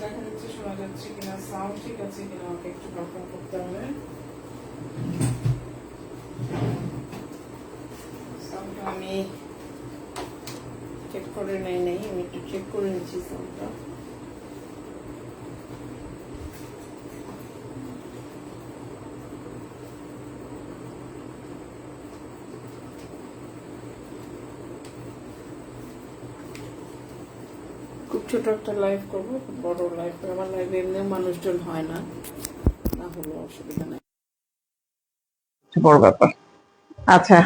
দেখা যাচ্ছে শোনা যাচ্ছে কিনা সাউন্ড ঠিক আছে আমাকে একটু কনফার্ম করতে হবে সাউন্ডটা আমি চেক করে নেই নেই আমি একটু চেক করে নিচ্ছি সাউন্ডটা খুব ছোট একটা লাইভ করব বড় লাইভ আমার লাইভে এমনিও মানুষজন হয় না না হলে অসুবিধা নেই। বড় ব্যাপার। আচ্ছা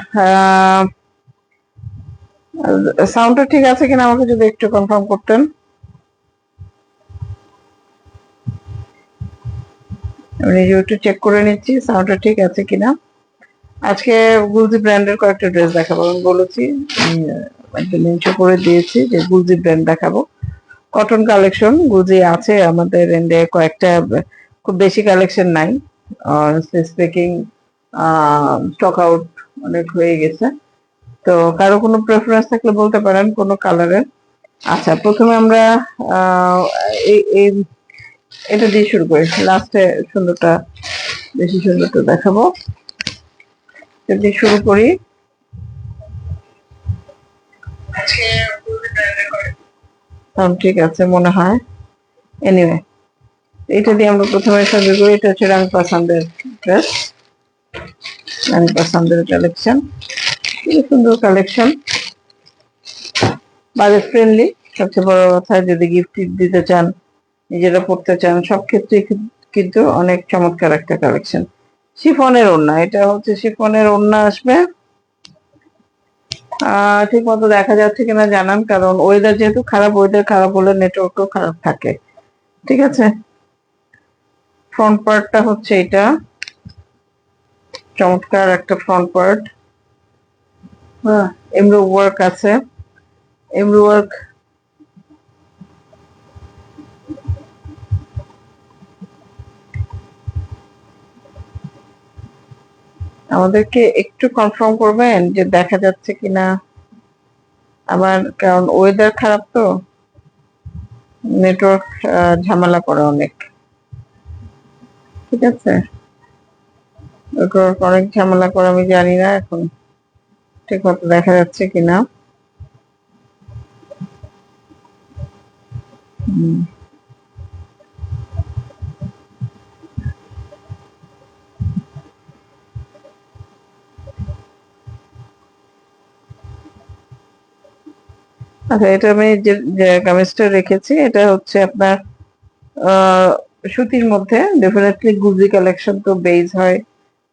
সাউন্ডটা ঠিক আছে কিনা আমাকে যদি একটু কনফার্ম করতেন? আমি নিজে একটু চেক করে নিচ্ছি সাউন্ডটা ঠিক আছে কিনা। আজকে গুলজি ব্র্যান্ডের কয়েকটা ড্রেস দেখাবো। আমি বলেছি একটা নিচে করে দিয়েছি যে গুলজি ব্র্যান্ড দেখাবো। কটন কালেকশন গুলজি আছে আমাদের এন্ডে কয়েকটা, খুব বেশি কালেকশন নাই। স্পেকিং স্টক আউট অনেক হয়ে গেছে। তো কারও কোনো প্রেফারেন্স থাকলে বলতে পারেন কোনো কালারের আচ্ছা প্রথমে আমরা এটা দিয়ে শুরু করি। লাস্টে সুন্দরটা, বেশি সুন্দরটা দেখাবো। এটা দিয়ে শুরু করি। ঠিক আছে, মনে হয়। এনিওয়ে এটা দিয়ে আমরা প্রথমে শুরু করি, এটা হচ্ছে রাং পাসান্দের ড্রেস রাং পাসান্দের কালেকশন খুবই সুন্দর কালেকশন বাজেট ফ্রেন্ডলি সবচেয়ে বড় কথা, যদি গিফট দিতে চান, নিজেরা পড়তে চান, সব ক্ষেত্রে কিন্তু অনেক চমৎকার একটা কালেকশন শিফনের ওড়না, এটা হচ্ছে শিফনের ওড়না আসবে। ঠিক মতো দেখা যাচ্ছে কিনা জানান, কারণ ওয়েদার যেহেতু খারাপ ওয়েদার খারাপ হলে নেটওয়ার্কও খারাপ থাকে। ঠিক আছে? ফ্রন্ট পার্টটা হচ্ছে এটা। চমৎকার একটা ফ্রন্ট পার্ট হ্যাঁ এমব্রো ওয়ার্ক আছে। এমব্রো ওয়ার্ক আমাদেরকে একটু কনফার্ম করবেন যে দেখা যাচ্ছে কিনা? আবার কারণ ওয়েদার খারাপ তো নেটওয়ার্ক ঝামেলা করে অনেক। ঠিক আছে? নেটওয়ার্ক অনেক ঝামেলা করে, আমি জানি না এখন ঠিক মতো দেখা যাচ্ছে কিনা। হুম। আচ্ছা এটা আমি যে কামিজটা রেখেছি, এটা হচ্ছে আপনার সুতির মধ্যে ডেফিনেটলি গুজি কালেকশন তো বেজ হয়,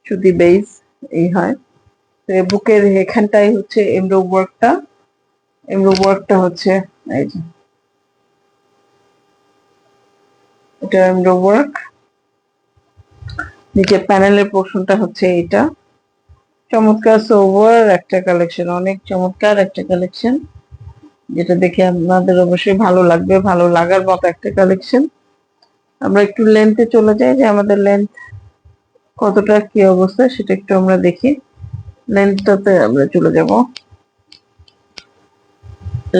সুতি বেজ এই হয়। তো বুকের এখানটাই হচ্ছে এমব্রো ওয়ার্কটা এমব্রো ওয়ার্কটা হচ্ছে, এই যে। এটা এমব্রো ওয়ার্ক নিচে প্যানেলের পোর্শনটা হচ্ছে এটা চমৎকার সোভার একটা কালেকশন অনেক চমৎকার একটা কালেকশন যেটা দেখে আপনাদের অবশ্যই ভালো লাগবে, ভালো লাগার মতো একটা কালেকশন আমরা একটু লেন্থে চলে যাই যে আমাদের লেন্থ কতটা, কি অবস্থা সেটা একটু আমরা দেখি। লেন্থটাতে আমরা চলে যাব।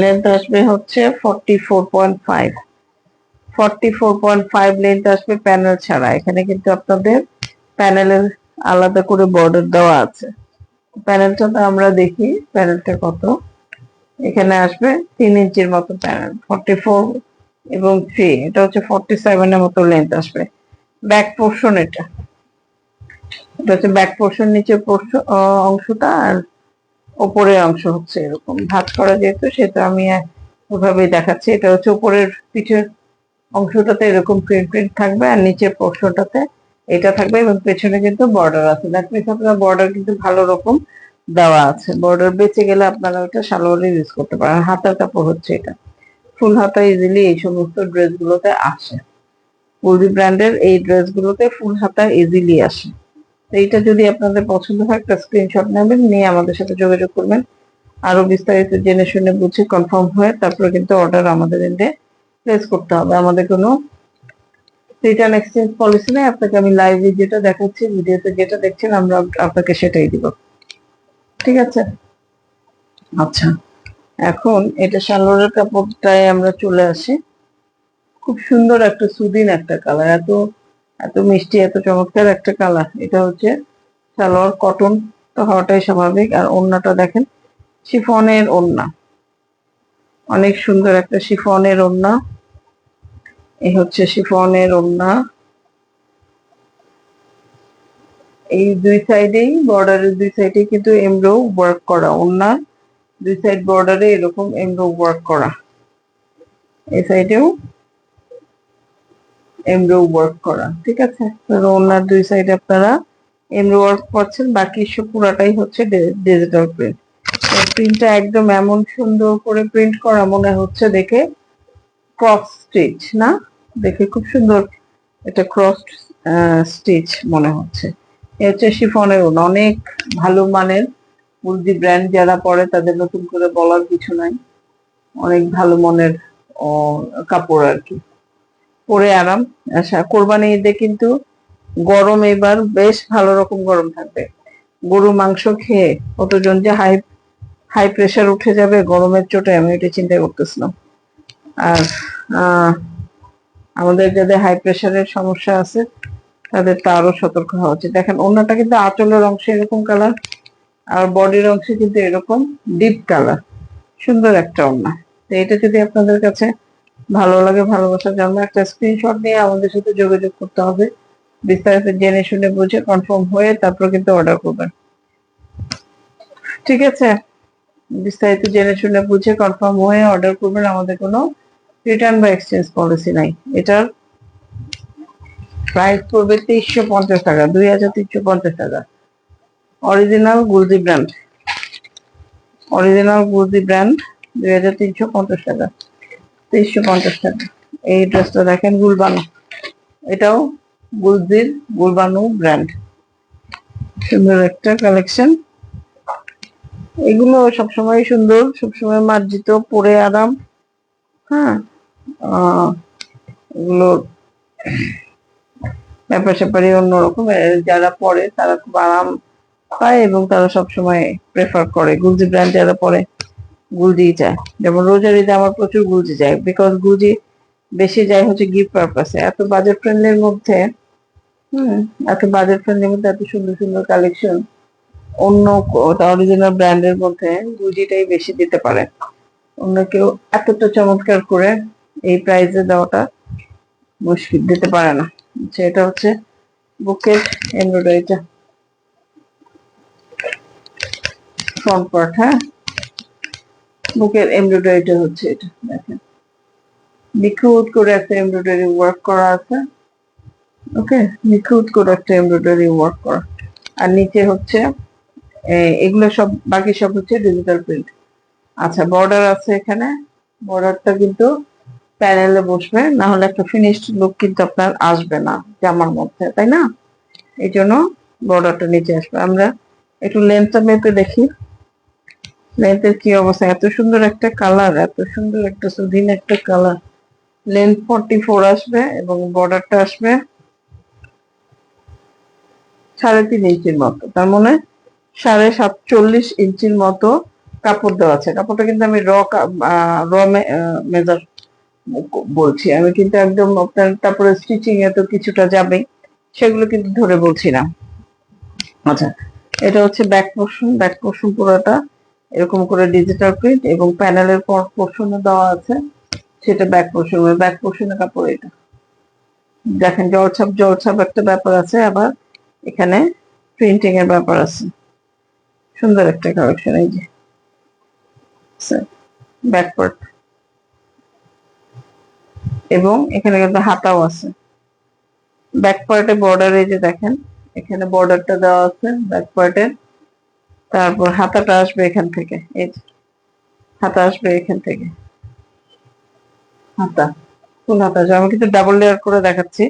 লেন্থ আসবে হচ্ছে forty four point five forty four point five length আসবে প্যানেল ছাড়া। এখানে কিন্তু আপনাদের প্যানেলের আলাদা করে বর্ডার দেওয়া আছে। প্যানেলটা তো আমরা দেখি প্যানেলটা কত? এখানে আসবে তিন ইঞ্চির মতো প্যানেল ফর্টি ফোর এবং থ্রি এটা হচ্ছে ফর্টি সেভেন এর মতো লেন্থ আসবে। ব্যাক পোর্শন এটা। এটা হচ্ছে ব্যাক পোর্শন নিচে অংশটা আর ওপরের অংশ হচ্ছে এরকম। ভাঁজ করা যেহেতু সেটা আমি ওভাবেই দেখাচ্ছি। এটা হচ্ছে উপরের পিঠের অংশটাতে এরকম প্রিন্ট প্রিন্ট থাকবে আর নিচের পোর্শনটাতে এটা থাকবে এবং পেছনে কিন্তু বর্ডার আছে। দ্যাট বর্ডার কিন্তু ভালো রকম। দেওয়া আছে। বর্ডার বেঁচে গেলে আপনারা ওটা সালোয়ারে ইউজ করতে পারেন। হাতার কাপড় হচ্ছে এটা। ফুল হাতা ইজিলি এই সমস্ত ড্রেস গুলোতে আসে। উলদি ব্র্যান্ডের এই ড্রেস গুলোতে ফুল হাতা ইজিলি আসে। এইটা যদি আপনাদের পছন্দ হয়, একটা স্ক্রিনশট নেবেন, নিয়ে আমাদের সাথে যোগাযোগ করবেন। আরও বিস্তারিত জেনে শুনে বুঝে কনফার্ম হয়ে তারপরে কিন্তু অর্ডার আমাদের এন্ডে প্লেস করতে হবে। আমাদের কোনো রিটার্ন এক্সচেঞ্জ পলিসি নেই। আপনাকে আমি লাইভে যেটা দেখাচ্ছি ভিডিওতে যেটা দেখছেন, আমরা আপনাকে সেটাই দিব। ঠিক আছে? আচ্ছা। এখন এটা সালোয়ারের কাপড়টায় আমরা চলে আসি। খুব সুন্দর একটা সুদিন একটা কালার এত এত মিষ্টি এত চমৎকার একটা কালার। এটা হচ্ছে সালোয়ার কটন তো হওয়াটাই স্বাভাবিক। আর ওড়নাটা দেখেন শিফনের ওড়না। অনেক সুন্দর একটা শিফনের ওড়না। এই হচ্ছে শিফনের ওড়না। এই দুই সাইডেই বর্ডারের দুই সাইডে কিন্তু এমব্রো ওয়ার্ক করা। ওড়না দুই সাইড বর্ডারে এরকম এমব্রো ওয়ার্ক করা। এই সাইডেও এমব্রো ওয়ার্ক করা। ঠিক আছে? ওনার দুই সাইডে আপনারা এমব্রো ওয়ার্ক পাচ্ছেন বাকি সব পুরাটাই হচ্ছে ডিজিটাল প্রিন্ট প্রিন্টটা একদম এমন সুন্দর করে প্রিন্ট করা মনে হচ্ছে দেখে ক্রস স্টিচ না? দেখে খুব সুন্দর এটা ক্রস স্টিচ মনে হচ্ছে। হচ্ছে শিফনের ওনা অনেক ভালো মানের মুরগি ব্র্যান্ড যারা পরে তাদের নতুন করে বলার কিছু নাই। অনেক ভালো মনের কাপড় আর কি। পরে আরাম। আচ্ছা কোরবানি ঈদে কিন্তু গরম এবার বেশ ভালো রকম গরম থাকবে। গরু, মাংস খেয়ে কতজন যে হাই হাই প্রেশার উঠে যাবে গরমের চোটে আমি এটা চিন্তা করতেছিলাম। আর আমাদের যাদের হাই প্রেশারের সমস্যা আছে তাদের তো আরও সতর্ক হওয়া উচিত। দেখেন অন্যটা কিন্তু আঁচলের অংশে এরকম কালার আর বডির অংশে কিন্তু এরকম ডিপ কালার সুন্দর একটা ওড়না। তো এটা যদি আপনাদের কাছে ভালো লাগে, ভালোবাসার জন্য একটা স্ক্রিনশট নিয়ে আমাদের সাথে যোগাযোগ করতে হবে। বিস্তারিত জেনে শুনে বুঝে কনফার্ম হয়ে তারপর কিন্তু অর্ডার করবেন। ঠিক আছে? বিস্তারিত জেনে শুনে বুঝে কনফার্ম হয়ে অর্ডার করবেন। আমাদের কোনো রিটার্ন বা এক্সচেঞ্জ পলিসি নাই। এটার প্রাইস পড়বে তেইশশো পঞ্চাশ টাকা, দুই হাজার তিনশো পঞ্চাশ টাকা। Original Gulji brand original Gulji brand দুই হাজার তিনশো পঞ্চাশ টাকা তেইশশো পঞ্চাশ টাকা। এই ড্রেসটা দেখেন গুলবানু। এটাও গুলজির গুলবানু ব্র্যান্ড সুন্দর একটা কালেকশন এগুলো সবসময় সুন্দর, সবসময় মার্জিত, পরে আরাম। হ্যাঁ? এগুলো ব্যাপার স্যাপারই অন্যরকম। যারা পরে তারা খুব আরাম পায় এবং তারা সবসময় প্রেফার করে। গুলজি ব্র্যান্ড যারা পরে গুলজি যায়। যেমন রোজার ঈদে আমার প্রচুর গুলজি যায় বিকজ গুলজি বেশি যায় হচ্ছে গিফট পারপাসে এত বাজেট ফ্রেন্ডলির মধ্যে, হুম, এত বাজেট ফ্রেন্ডলির মধ্যে এত সুন্দর সুন্দর কালেকশন অন্য অরিজিনাল ব্র্যান্ডের মধ্যে গুলজিটাই বেশি দিতে পারে। অন্য কেউ এতটা চমৎকার করে এই প্রাইসে দেওয়াটা মুশকিল, দিতে পারে না। আচ্ছা, এটা হচ্ছে বুকের এমব্রয়ডারিটা ফ্রন্ট পার্ট হ্যাঁ? বুকের এমব্রয়ডারিটা হচ্ছে এটা দেখেন। নিখুঁত করে একটা এমব্রয়ডারি ওয়ার্ক করা আছে ওকে? নিখুঁত করে একটা এমব্রয়ডারি ওয়ার্ক করা। আর নিচে হচ্ছে এগুলো সব বাকি সব হচ্ছে ডিজিটাল প্রিন্ট আচ্ছা বর্ডার আছে এখানে। বর্ডারটা কিন্তু প্যানেলে বসবে, না হলে একটা ফিনিশড লুক কিন্তু আপনার আসবে না, জামার মধ্যে, তাই না? এই জন্য বর্ডারটা নিচে আসবে। আমরা একটু লেন্থটা মেপে দেখি। লেন্থের কি অবস্থা? এত সুন্দর একটা কালার এত সুন্দর একটা সুদিন একটা কালার লেন্থ ফর্টি ফোর আসবে এবং বর্ডারটা আসবে সাড়ে তিন ইঞ্চির মতো। তার মানে সাড়ে সাতচল্লিশ ইঞ্চির মতো কাপড় দেওয়া আছে। কাপড়টা কিন্তু আমি র র মেজার বলছি, আমি কিন্তু একদম আপনার, তারপরে স্টিচিং এ তো কিছুটা যাবে, সেগুলো কিন্তু ধরে বলছি না। আচ্ছা এটা হচ্ছে ব্যাক পোর্শন ব্যাক পোর্শন পুরোটা, এরকম করে ডিজিটাল প্রিন্ট এবং প্যানেলের পর পোর্শনে দেওয়া আছে, সেটা ব্যাক পোর্শন ব্যাক পোর্শনের কাপড় এটা। দেখেন জলছাপ জলছাপ একটা ব্যাপার আছে, আবার এখানে প্রিন্টিং এর ব্যাপার আছে। সুন্দর একটা কালেকশন এই যে। ব্যাক পার্ট এবং এখানে কিন্তু হাতাও আছে। ব্যাক পার্টে বর্ডার এই যে দেখেন, এখানে বর্ডারটা দেওয়া আছে ব্যাক পার্টে তারপর হাতাটা আসবে এখান থেকে, এই যে। হাতা আসবে এখান থেকে। হাতা, ফুল হাতা আমি কিন্তু ডাবল লেয়ার করে দেখাচ্ছি।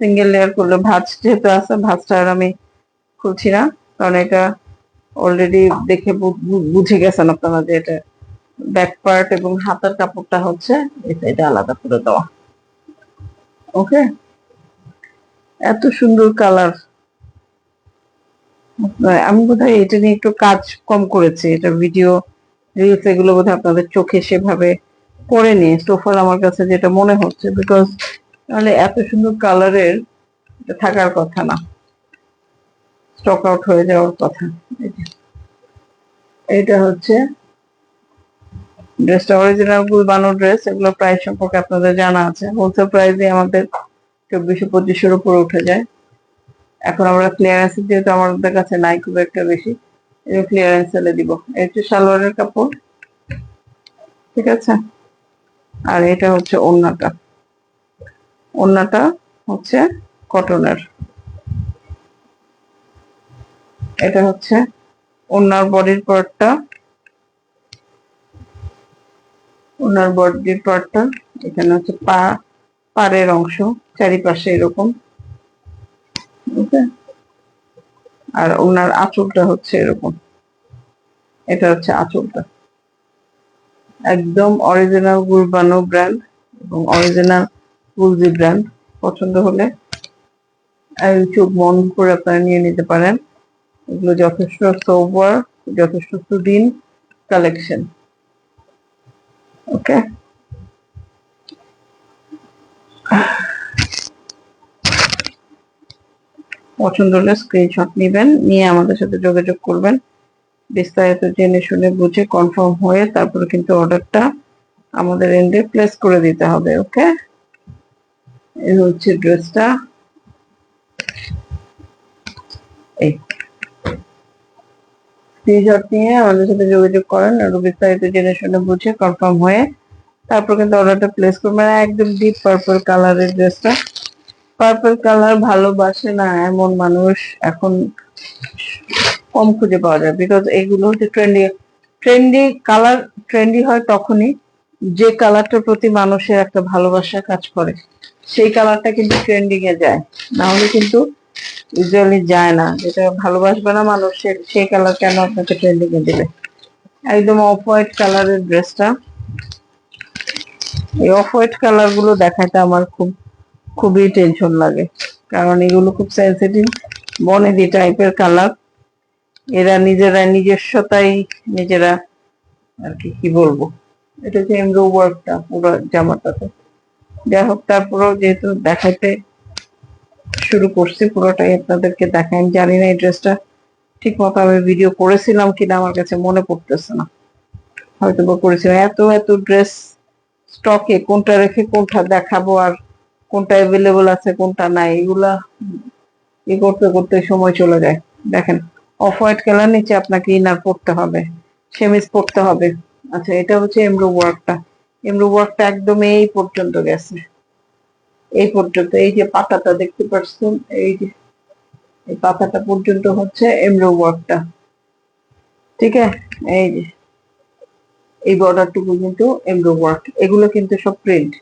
সিঙ্গেল লেয়ার করলে ভাঁজ যেহেতু আছে, ভাঁজটা আর আমি খুলছি না। কারণ এটা অলরেডি দেখে বুঝে গেছেন আপনারা যে এটা ব্যাক পার্ট এবং হাতার কাপড়টা হচ্ছে এই সাইডে আলাদা করে দেওয়া। ওকে? এত সুন্দর কালার। আমি বোধহয় এটা নিয়ে একটু কাজ কম করেছি। এটা ভিডিও রিলস এগুলো বোধহয় আপনাদের চোখে সেভাবে পড়েনি। সোফার আমার কাছে যেটা মনে হচ্ছে বিকজ তাহলে এত সুন্দর কালারের থাকার কথা না। স্টক আউট হয়ে যাওয়ার কথা। এটা হচ্ছে ড্রেসটা অরিজিনাল গুলবানো ড্রেস এগুলো প্রাইস সম্পর্কে আপনাদের জানা আছে। হোলসেল প্রাইসে আমাদের চব্বিশশো, পঁচিশশোর উপরে উঠে যায়। এখন আমরা ক্লিয়ারেন্স যেহেতু আমাদের কাছে নাই খুব একটা বেশি এটা ক্লিয়ারেন্স সেলে দিব। এই হচ্ছে সালোয়ারের কাপড়। ঠিক আছে? আর এটা হচ্ছে ওড়নাটা ওড়নাটা হচ্ছে কটনের। এটা হচ্ছে ওড়নার বডির পার্টটা ওনার বডির পার্টটা এখানে হচ্ছে পা, পাড়ের অংশ, চারিপাশে এরকম? আর ওনার আঁচলটা হচ্ছে এরকম। এটা হচ্ছে আঁচলটা। একদম অরিজিনাল গুলবানো ব্র্যান্ড এবং অরিজিনাল গুলজি ব্র্যান্ড পছন্দ হলে চোখ বন্ধ করে আপনারা নিয়ে নিতে পারেন। এগুলো যথেষ্ট সোভার যথেষ্ট সুদিন কালেকশন ওকে পছন্দ হলে স্ক্রিনশট নেবেন, নিয়ে আমাদের সাথে যোগাযোগ করবেন। বিস্তারিত জেনে শুনে বুঝে কনফার্ম হয়ে তারপরে কিন্তু অর্ডারটা আমাদের এন্ডে প্লেস করে দিতে হবে ওকে এই হচ্ছে ড্রেসটা এই। স্ক্রিনশট নিয়ে আমাদের সাথে যোগাযোগ করেন আর বিস্তারিত জেনে শুনে বুঝে কনফার্ম হয়ে তারপর কিন্তু অর্ডারটা প্লেস করবেন একদম ডিপ পার্পল কালারের ড্রেসটা পার্পল কালার ভালোবাসে না এমন মানুষ এখন কম খুঁজে পাওয়া যায়। বিকজ এগুলো হচ্ছে ট্রেন্ডি ট্রেন্ডি কালার ট্রেন্ডি হয় তখনই যে কালারটার প্রতি মানুষের একটা ভালোবাসা কাজ করে। সেই কালারটা কিন্তু ট্রেন্ডিং এ যায়। না হলে কিন্তু ইউজুয়ালি যায় না। যেটা ভালোবাসবে না মানুষ সেই কালার কেন আপনাকে ট্রেন্ডিং এ দিবে? একদম অফ হোয়াইট কালারের ড্রেসটা এই অফ হোয়াইট কালারগুলো দেখাতে আমার খুব, খুবই টেনশন লাগে। কারণ এগুলো খুব সেন্সিটিভ বনেদি টাইপের কালার এরা নিজেরা নিজস্বতাই নিজেরা আর কি কি বলব? এটা হচ্ছে এমব্রো ওয়ার্কটা পুরো জামাটাতে। যাই হোক, তারপরেও যেহেতু দেখাইতে শুরু করছি, পুরোটাই আপনাদেরকে দেখাই। আমি জানি না এই ড্রেসটা ঠিক মতো আমি ভিডিও করেছিলাম কিনা, আমার কাছে মনে পড়তেছে না। হয়তো বা করেছিলাম। এত এত ড্রেস স্টকে কোনটা রেখে কোনটা দেখাবো আর কোনটা অ্যাভেলেবল আছে, কোনটা নাই, এগুলা ই করতে করতে সময় চলে যায়। দেখেন অফ হোয়াইট কালার নিচে আপনাকে ইনার পড়তে হবে, সেমিজ পড়তে হবে। আচ্ছা এটা হচ্ছে এমব্রো ওয়ার্কটা এমব্রো ওয়ার্কটা একদম এই পর্যন্ত গেছে। এই পর্যন্ত, এই যে পাতাটা দেখতে পাচ্ছেন, এই যে, এই পাতাটা পর্যন্ত হচ্ছে এমব্রো ওয়ার্কটা। ঠিক আছে? এই যে, এই বর্ডারটুকু কিন্তু এমব্রো ওয়ার্ক, এগুলো কিন্তু সব প্রিন্ট,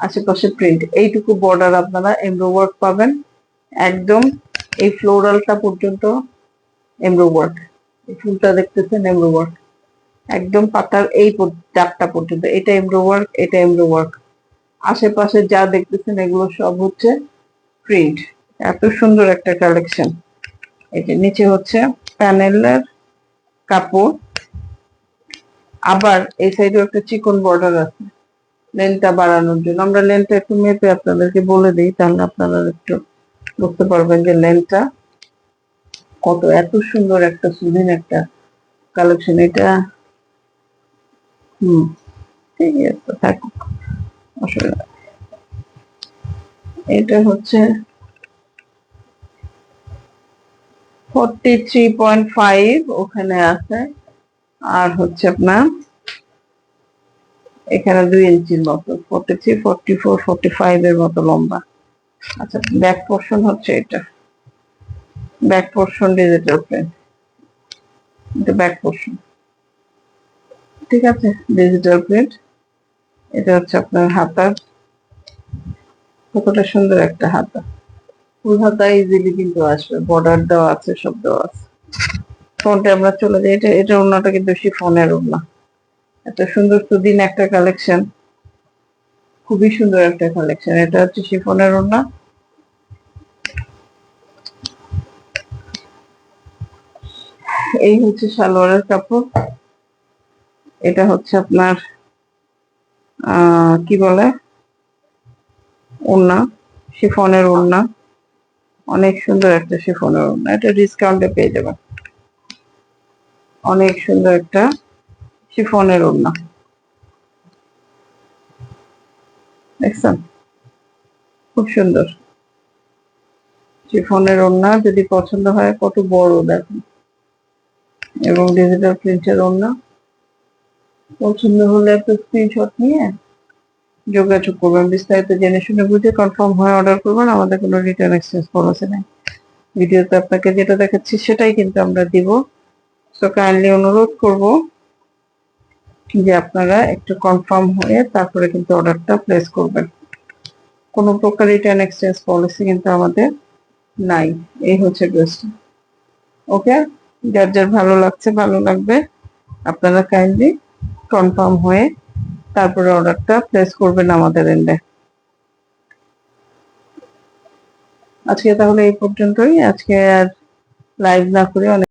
আশেপাশে প্রিন্ট। এইটুকু বর্ডার আপনারা এমব্রো ওয়ার্ক পাবেন, একদম এই ফ্লোরালটা পর্যন্ত এমব্রো ওয়ার্ক। এই ফুলটা দেখতেছেন এমব্রো ওয়ার্ক। একদম পাতার এই ডাকটা পর্যন্ত, এটা এমব্রো ওয়ার্ক, এটা এমব্রো ওয়ার্ক। আশেপাশে যা দেখতেছেন এগুলো সব হচ্ছে প্রিন্ট। এত সুন্দর একটা কালেকশন। এই নিচে হচ্ছে প্যানেলের কাপড়। আবার এই সাইডেও একটা চিকন বর্ডার আছে, লেনটা বাড়ানোর জন্য। আমরা লেনটা একটু মেপে আপনাদেরকে বলে দিই, তাহলে আপনারা একটু বুঝতে পারবেন যে লেনটা কত, এত সুন্দর একটা সুদিন একটা কালেকশন। এটা, হুম, ঠিক আছে, থাকুক। অসুবিধা। এটা হচ্ছে ফর্টি থ্রি পয়েন্ট ফাইভ ওখানে আছে। আর হচ্ছে আপনার এখানে দুই ইঞ্চির মতো forty three forty four forty five এর মতো লম্বা। আচ্ছা ব্যাক পোর্শন হচ্ছে এটা। ব্যাক পোর্শন ডিজিটাল প্রিন্ট এটা ব্যাক পোর্শন ঠিক আছে ডিজিটাল প্রিন্ট এটা হচ্ছে আপনার হাতার কতটা সুন্দর একটা হাতা। ফুল হাতা ইজিলি কিন্তু আসবে বর্ডার দেওয়া আছে, সব দেওয়া আছে। ফোনটা আমরা চলে যাই। এটা এটা ওনাটা কিন্তু শিফনের ওনা এত সুন্দর সুদিন একটা কালেকশন খুবই সুন্দর একটা কালেকশন এটা হচ্ছে শিফনের ওনা এই হচ্ছে সালোয়ারের কাপড়। এটা হচ্ছে আপনার কি বলে? ওড়না, শিফনের ওড়না। অনেক সুন্দর একটা শিফনের ওড়না। এটা ডিসকাউন্টে পেয়ে যাবেন। অনেক সুন্দর একটা শিফনের ওড়না। দেখছেন? খুব সুন্দর। শিফনের ওড়না যদি পছন্দ হয়, কত বড় দেখুন। এবং ডিজিটাল প্রিন্টের ওড়না। পছন্দ হলে একটা স্ক্রিনশট নিয়ে যোগাযোগ করবেন। বিস্তারিত জেনে শুনে বুঝে কনফার্ম হয়ে অর্ডার করবেন। আমাদের কোনো রিটার্ন এক্সচেঞ্জ পলিসি নেই। ভিডিওতে আপনাকে যেটা দেখাচ্ছি সেটাই কিন্তু আমরা দিব। তো কাইন্ডলি অনুরোধ করব যে আপনারা একটু কনফার্ম হয়ে তারপরে কিন্তু অর্ডারটা প্লেস করবেন। কোনো প্রকার রিটার্ন এক্সচেঞ্জ পলিসি কিন্তু আমাদের নাই। এই হচ্ছে ড্রেসটা ওকে যার যার ভালো লাগছে, ভালো লাগবে, আপনারা কাইন্ডলি কনফার্ম হয়ে তারপরে অর্ডারটা প্লেস করবেন আমাদের এন্ডে আজকে তাহলে এই পর্যন্তই। আজকে আর লাইভ না করে অনেক